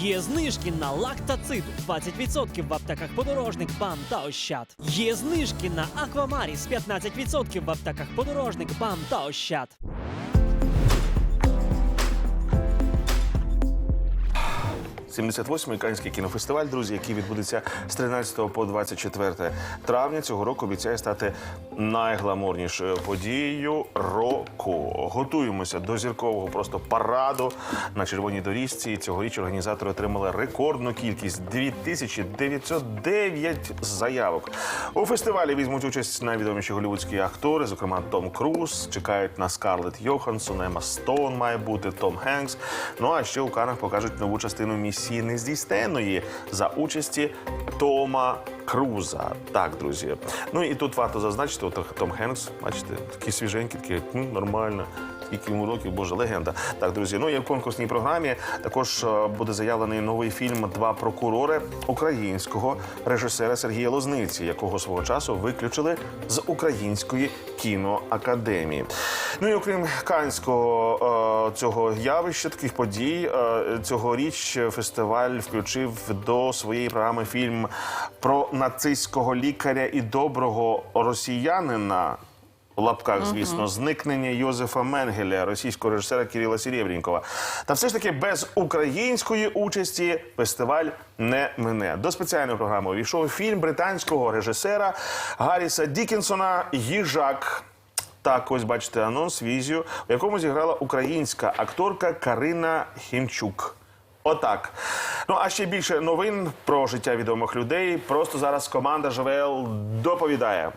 Є знижки на лактацид 20% в аптеках подорожник, бам та ощад. Є знижки на Аквамаріс 15% в аптеках подорожник, бам та ощад. – 78-й Канський кінофестиваль, друзі, який відбудеться з 13 по 24 травня цього року, обіцяє стати найгламурнішою подією року. Готуємося до зіркового просто параду на червоній доріжці. Цьогоріч організатори отримали рекордну кількість 2909 заявок. У фестивалі візьмуть участь найвідоміші голівудські актори, зокрема Том Круз. Чекають на Скарлетт Йоханссон, Ема Стоун має бути, Том Хенкс. Ну а ще у Канах покажуть нову частину місії нездійсненної за участі Тома Круза. Так, друзі. Ну і тут варто зазначити, от Том Хенкс, бачите, такий свіженький, такий ну, нормально. Скільки йому років, боже, легенда. Так, друзі. Ну і в конкурсній програмі також е, буде заявлений новий фільм Два прокурори українського режисера Сергія Лозниці, якого свого часу виключили з української кіноакадемії. Ну і окрім канського е, цього явища, таких подій, е, цьогоріч фестиваль включив до своєї програми фільм про нацистського лікаря і доброго росіянина. В лапках, звісно, зникнення Йозефа Менгеля, російського режисера Кирила Серебренникова. Та все ж таки без української участі фестиваль не мине. До спеціальної програми увійшов фільм британського режисера Гарріса Дікінсона Їжак. Так, ось бачите анонс, візію, в якому зіграла українська акторка Карина Хімчук. Отак. Ну а ще більше новин про життя відомих людей. Просто зараз команда ЖВЛ доповідає.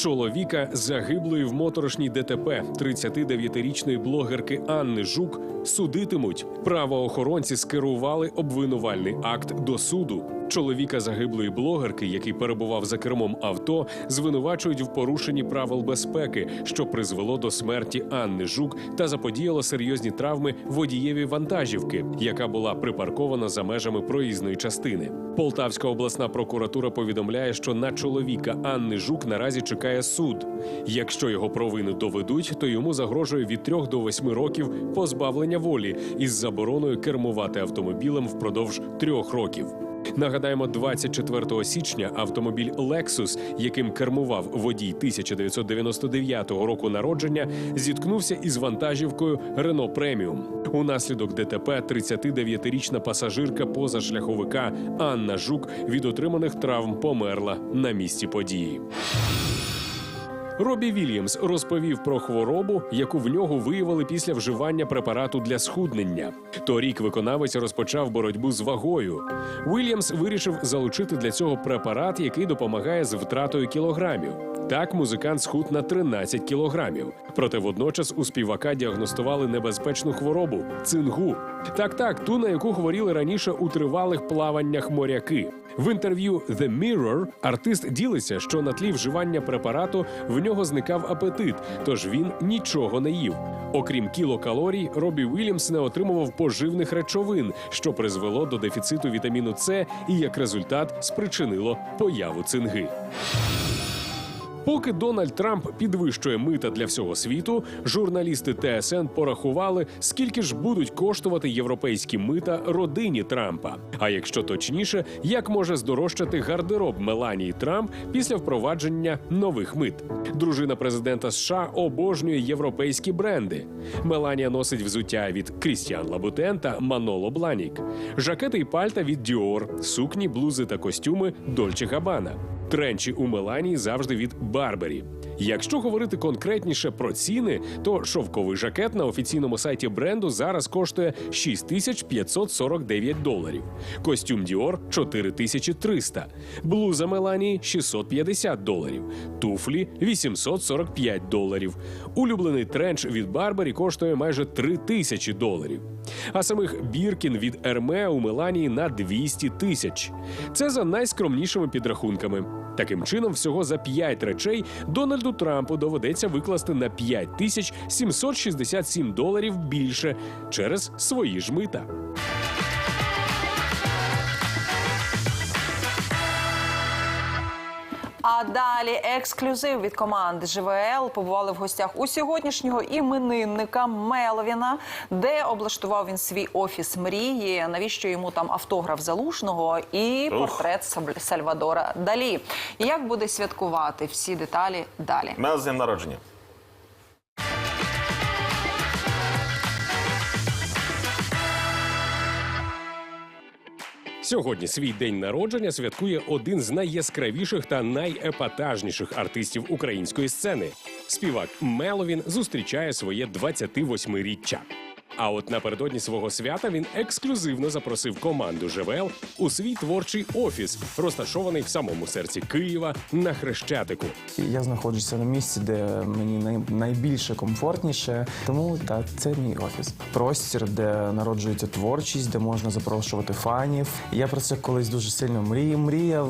Чоловіка загиблої в моторошній ДТП 39-річної блогерки Анни Жук судитимуть. Правоохоронці скерували обвинувальний акт до суду. Чоловіка загиблої блогерки, який перебував за кермом авто, звинувачують в порушенні правил безпеки, що призвело до смерті Анни Жук та заподіяло серйозні травми водієві вантажівки, яка була припаркована за межами проїзної частини. Полтавська обласна прокуратура повідомляє, що на чоловіка Анни Жук наразі чекає суд. Якщо його провину доведуть, то йому загрожує від 3 до 8 років позбавлення волі із забороною кермувати автомобілем впродовж трьох років. Нагадаємо, 24 січня автомобіль Lexus, яким кермував водій 1999 року народження, зіткнувся із вантажівкою Renault Premium. Унаслідок ДТП 39-річна пасажирка позашляховика Анна Жук від отриманих травм померла на місці події. Робі Вільямс розповів про хворобу, яку в нього виявили після вживання препарату для схуднення. Торік виконавець розпочав боротьбу з вагою. Вільямс вирішив залучити для цього препарат, який допомагає з втратою кілограмів. Так музикант схуд на 13 кілограмів. Проте водночас у співака діагностували небезпечну хворобу цингу. Так, так, ту, на яку хворіли раніше у тривалих плаваннях моряки. В інтерв'ю The Mirror артист ділиться, що на тлі вживання препарату в нього зникав апетит, тож він нічого не їв. Окрім кілокалорій, Робі Вільямс не отримував поживних речовин, що призвело до дефіциту вітаміну С і як результат спричинило появу цинги. Поки Дональд Трамп підвищує мита для всього світу, журналісти ТСН порахували, скільки ж будуть коштувати європейські мита родині Трампа. А якщо точніше, як може здорожчати гардероб Меланії Трамп після впровадження нових мит. Дружина президента США обожнює європейські бренди. Меланія носить взуття від Крістіан Лабутен та Маноло Бланік, жакети і пальта від Діор, сукні, блузи та костюми Дольче Габана. Тренчі у Меланії завжди від Барбері. Якщо говорити конкретніше про ціни, то шовковий жакет на офіційному сайті бренду зараз коштує 6549 доларів. Костюм Dior – 4300, блуза Меланії – 650 доларів, туфлі – 845 доларів. Улюблений тренч від Барбері коштує майже 3000 доларів. А самих біркін від Ерме у Меланії на 200 тисяч. Це за найскромнішими підрахунками. Таким чином, всього за 5 речей Дональду Трампу доведеться викласти на 5 тисяч 767 доларів більше через свої ж мита. А далі ексклюзив від команди ЖВЛ побували в гостях у сьогоднішнього іменинника Меловіна, де облаштував він свій офіс мрії. Навіщо йому там автограф залужного і Ух. портрет Сальвадора Далі. Як буде святкувати всі деталі далі? Мел з днем народження. Сьогодні свій день народження святкує один з найяскравіших та найепатажніших артистів української сцени. Співак Меловін зустрічає своє 28-річчя. А от напередодні свого свята він ексклюзивно запросив команду ЖВЛ у свій творчий офіс, розташований в самому серці Києва на Хрещатику. Я знаходжуся на місці, де мені найбільше комфортніше. Тому так, це мій офіс. Простір, де народжується творчість, де можна запрошувати фанів. Я про це колись дуже сильно мріяв.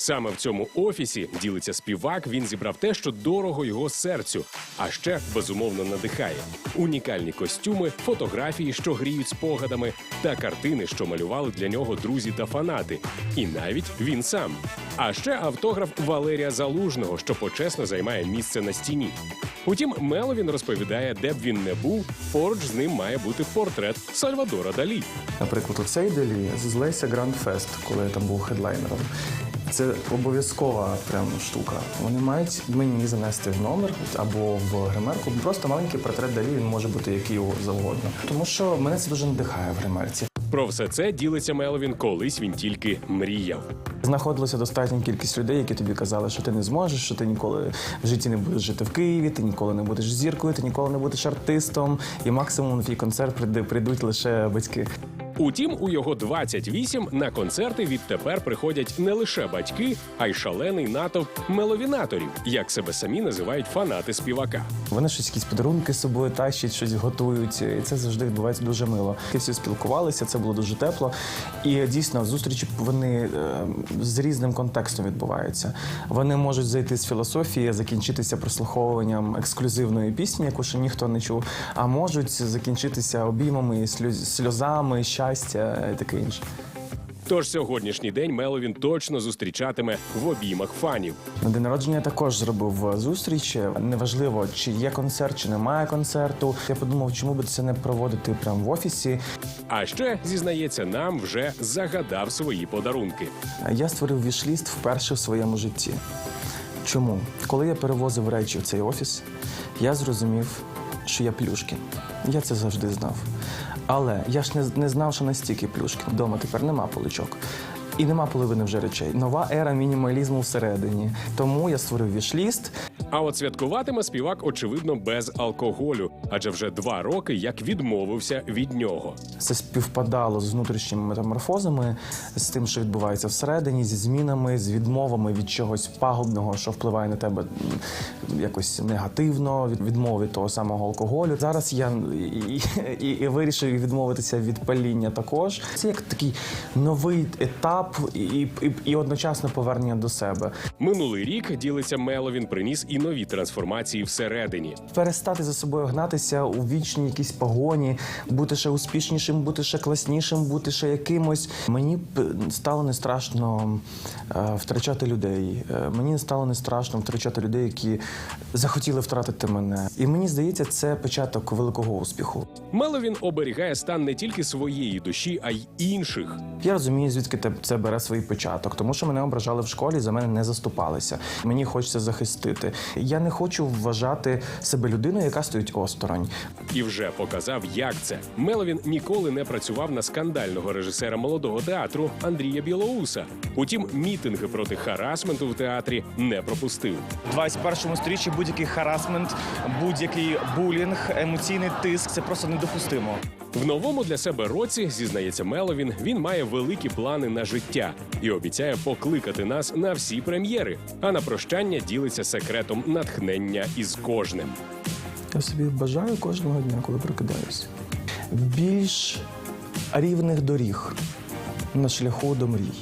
Саме в цьому офісі ділиться співак. Він зібрав те, що дорого його серцю, а ще безумовно надихає: унікальні костюми, фотографії, що гріють спогадами, та картини, що малювали для нього друзі та фанати. І навіть він сам. А ще автограф Валерія Залужного, що почесно займає місце на стіні. Утім, Меловін розповідає, де б він не був, поруч з ним має бути портрет Сальвадора Далі. Наприклад, у цей делі з Леся Гранд Фест, коли я там був хедлайнером. Це обов'язкова прям штука. Вони мають мені занести в номер або в гримерку. Просто маленький портрет далі він може бути який завгодно. Тому що мене це дуже надихає в гримерці. Про все це ділиться Меловін, колись він тільки мріяв. Знаходилася достатня кількість людей, які тобі казали, що ти не зможеш, що ти ніколи в житті не будеш жити в Києві, ти ніколи не будеш зіркою, ти ніколи не будеш артистом, і максимум на твій концерт прийдуть лише батьки. Утім, у його 28 на концерти відтепер приходять не лише батьки, а й шалений натовп меловінаторів, як себе самі називають фанати співака. Вони щось якісь подарунки з собою тащать, щось готують, і це завжди відбувається дуже мило. Ми всі спілкувалися, це було дуже тепло. І дійсно зустрічі вони е, з різним контекстом відбуваються. Вони можуть зайти з філософії, закінчитися прослуховуванням ексклюзивної пісні, яку ще ніхто не чув, а можуть закінчитися обіймами, сльоз- сльозами, щастя і таке інше. Тож сьогоднішній день Меловін точно зустрічатиме в обіймах фанів. На день народження я також зробив зустріч. Неважливо, чи є концерт, чи немає концерту. Я подумав, чому би це не проводити прямо в офісі. А ще зізнається, нам вже загадав свої подарунки. Я створив вішліст вперше в своєму житті. Чому? Коли я перевозив речі в цей офіс, я зрозумів, що я плюшкін. Я це завжди знав. Але я ж не, не знав, що настільки плюшки. Вдома тепер нема поличок. І нема половини вже речей. Нова ера мінімалізму всередині. Тому я створив вішліст. А от святкуватиме співак, очевидно, без алкоголю, адже вже два роки як відмовився від нього. Це співпадало з внутрішніми метаморфозами, з тим, що відбувається всередині, зі змінами, з відмовами від чогось пагубного, що впливає на тебе якось негативно, від відмови того самого алкоголю. Зараз я і, і, і вирішив відмовитися від паління також. Це як такий новий етап і, і, і одночасно повернення до себе. Минулий рік ділиться Меловін, приніс і нові трансформації всередині. перестати за собою гнатися у вічній якійсь погоні, бути ще успішнішим, бути ще класнішим, бути ще якимось. Мені стало не страшно е, втрачати людей. Е, Мені стало не страшно втрачати людей, які захотіли втратити мене. І мені здається, це початок великого успіху. Меловін оберігає стан не тільки своєї душі, а й інших. Я розумію, звідки це бере свій початок, тому що мене ображали в школі, за мене не заступалися. Мені хочеться захистити. Я не хочу вважати себе людиною, яка стоїть осторонь. І вже показав, як це. Меловін ніколи не працював на скандального режисера молодого театру Андрія Білоуса. Утім, мітинги проти харасменту в театрі не пропустив. В 21 сторіччі будь-який харасмент, будь-який булінг, емоційний тиск це просто недопустимо. В новому для себе році зізнається Меловін. Він має великі плани на життя і обіцяє покликати нас на всі прем'єри. А на прощання ділиться секретом натхнення із кожним. Я собі бажаю кожного дня, коли прокидаюся. Більш рівних доріг на шляху до мрій.